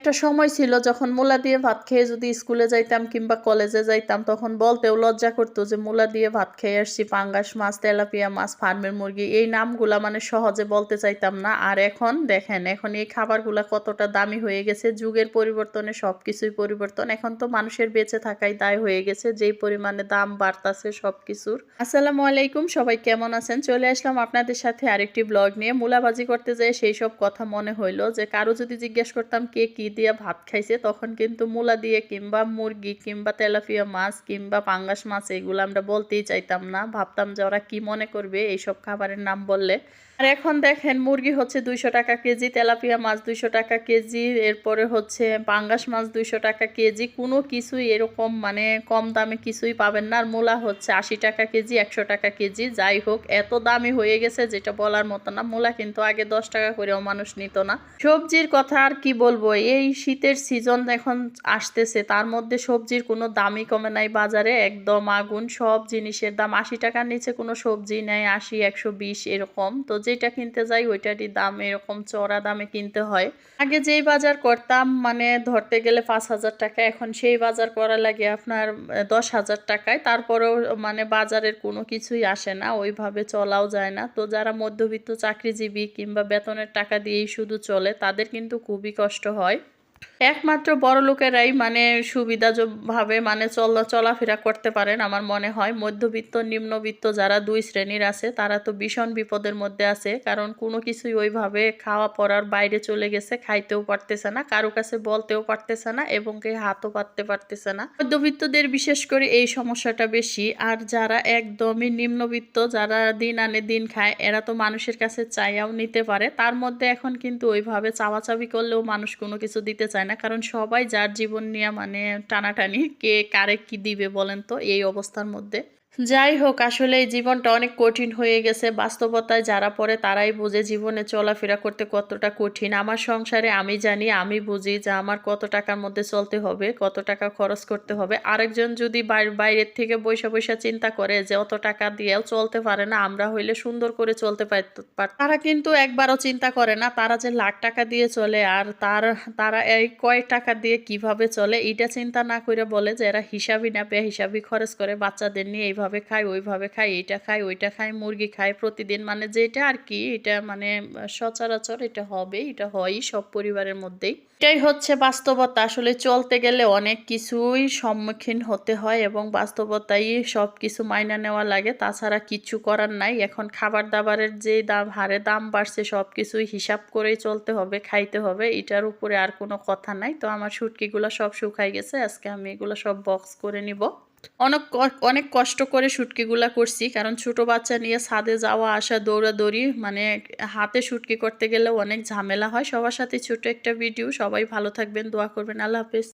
একটা সময় ছিল যখন মূলা দিয়ে ভাত খেয়ে যদি স্কুলে যাইতাম কিংবা কলেজে যাইতাম, তখন বলতেও লজ্জা করতো যে মূলা দিয়ে ভাত খেয়ে আসছি, পাঙ্গাস মাছ, তেলাপিয়া মাছ, ফার্মের মুরগি, এই নামগুলা মানে সহজে বলতে চাইতাম না। আর এখন দেখেন, এখন এই খাবারগুলা কতটা দামি হয়ে গেছে, যুগের পরিবর্তনে সবকিছুই পরিবর্তন। এখন তো মানুষের বেঁচে থাকাই দায় হয়ে গেছে, যেই পরিমাণে দাম বাড়তাছে সবকিছুর। আসসালামু আলাইকুম, সবাই কেমন আছেন? চলে আসলাম আপনাদের সাথে আরেকটি ব্লগ নিয়ে। মূলাবাজি করতে যেয়ে সেই সব কথা মনে হইল যে কারও যদি জিজ্ঞেস করতাম কে কি দিয়ে ভাত খাইছে, তখন কিন্তু মূলা দিয়ে কিংবা মুরগি কিংবা তেলাপিয়া মাছ কিংবা পাঙ্গাস মাছ, এগুলো আমরা বলতেই চাইতাম না। ভাবতাম যে ওরা কি মনে করবে এইসব খাবারের নাম বললে। আর এখন দেখেন মুরগি হচ্ছে দুইশো টাকা কেজি, তেলাপিয়া মাছ দুইশো টাকা কেজি, এরপরে হচ্ছে পাঙ্গাস মাছ দুইশো টাকা কেজি। কোনো কিছুই এরকম মানে কম দামে কিছুই পাবেন না। আর মূলা হচ্ছে আশি টাকা কেজি, একশো টাকা কেজি। যাই হোক, এত দামি হয়ে গেছে যেটা বলার মতো না। মূলা কিন্তু আগে দশ টাকা করেও মানুষ নিত না। সবজির কথা আর কি বলব? এই শীতের সিজন এখন আসতেছে, তার মধ্যে সবজির কোনো দামই কমে নাই বাজারে, একদম আগুন, সব জিনিসের দাম, আশি টাকার নিচে কোনো সবজি নেয় আশি, একশো বিশ এরকম, তো যেটা কিনতে যাই ওইটারই দাম, এরকম চড়া দামে কিনতে হয়। আগে যেই বাজার করতাম মানে ধরতে গেলে পাঁচ হাজার টাকা, এখন সেই বাজার করা লাগে আপনার দশ হাজার টাকায়, তারপরেও মানে বাজারের কোনো কিছুই আসে না, ওইভাবে চলাও যায় না, তো যারা মধ্যবিত্ত চাকরিজীবী কিংবা বেতনের টাকা দিয়েই শুধু চলে, তাদের কিন্তু খুবই কষ্ট হয়। একমাত্র বড় লোকেরাই মানে সুবিধাভাবে মানে চলা চলাফেরা করতে পারেন আমার মনে হয়। মধ্যবিত্ত, নিম্নবিত্ত যারা দুই শ্রেণির আছে, তারা তো ভীষণ বিপদের মধ্যে আছে। কারণ কোনো কিছুই ওইভাবে খাওয়া পড়ার বাইরে চলে গেছে, খাইতেও পারতেছে না, কারও কাছে বলতেও পারতেছে না এবং কে হাতও পাততে পারতেছে না। মধ্যবিত্তদের বিশেষ করে এই সমস্যাটা বেশি। আর যারা একদমই নিম্নবিত্ত, যারা দিন আনে দিন খায়, এরা তো মানুষের কাছে চাইয়াও নিতে পারে। তার মধ্যে এখন কিন্তু ওইভাবে চাওয়াচাবি করলেও মানুষ কোনো কিছু দিতে চায় না। কারণ সবাই যার জীবন নিয়ে মানে টানাটানি, কে কারে কি দিবে বলেন তো? এই অবস্থার মধ্যে। যাই হোক, আসলে এই জীবনটা অনেক কঠিন হয়ে গেছে। বাস্তবতায় যারা পড়ে তারাই বুঝে জীবনে চলাফেরা করতে কতটা কঠিন। আমার সংসারে আমি জানি, আমি বুঝি যে আমার কত টাকার মধ্যে চলতে হবে, কত টাকা খরচ করতে হবে। আরেকজন যদি বাইর- বাইরের থেকে বৈশা বৈশা চিন্তা করে যে অত টাকা দিয়েও চলতে পারে না, আমরা হইলে সুন্দর করে চলতে পারত- পার, তারা কিন্তু একবারও চিন্তা করে না, তারা যে লাখ টাকা দিয়ে চলে আর তার, তারা এই কয় টাকা দিয়ে কীভাবে চলে এটা চিন্তা না করে বলে যে এরা হিসাবই না পেয়ে হিসাবই খরচ করে বাচ্চাদের নিয়ে এইভাবে খায় ওইভাবে খায় এইটা খায় ওইটা খায় মুরগি খায় প্রতিদিন। মানে যেটা আর কি, এটা মানে সচরাচর এটা হবে, এটা হয়ই সব পরিবারের মধ্যেই। এটাই হচ্ছে বাস্তবতা। আসলে চলতে গেলে অনেক কিছুই সম্মুখীন হতে হয় এবং বাস্তবতাই সব কিছু মাইনা নেওয়া লাগে। তাছাড়া কিছু করার নাই। এখন খাবার দাবারের যে দাম হারে দাম বাড়ছে সব কিছুই হিসাব করেই চলতে হবে, খাইতে হবে। এটার উপরে আর কোনো কথা নাই। তো আমার শুটকিগুলো সব শুকাই গেছে। আজকে আমি এগুলো সব বক্স করে নিব। অনেক অনেক কষ্ট করে শুটকিগুলা করছি, কারণ ছোট বাচ্চা নিয়ে ছাদে যাওয়া, আসা, দৌড়াদৌড়ি মানে হাতে শুটকি করতে গেলে অনেক ঝামেলা হয়। সবার সাথে ছোট একটা ভিডিও সবাই ভালো থাকবেন, দোয়া করবেন, আল্লাহ হাফেজ।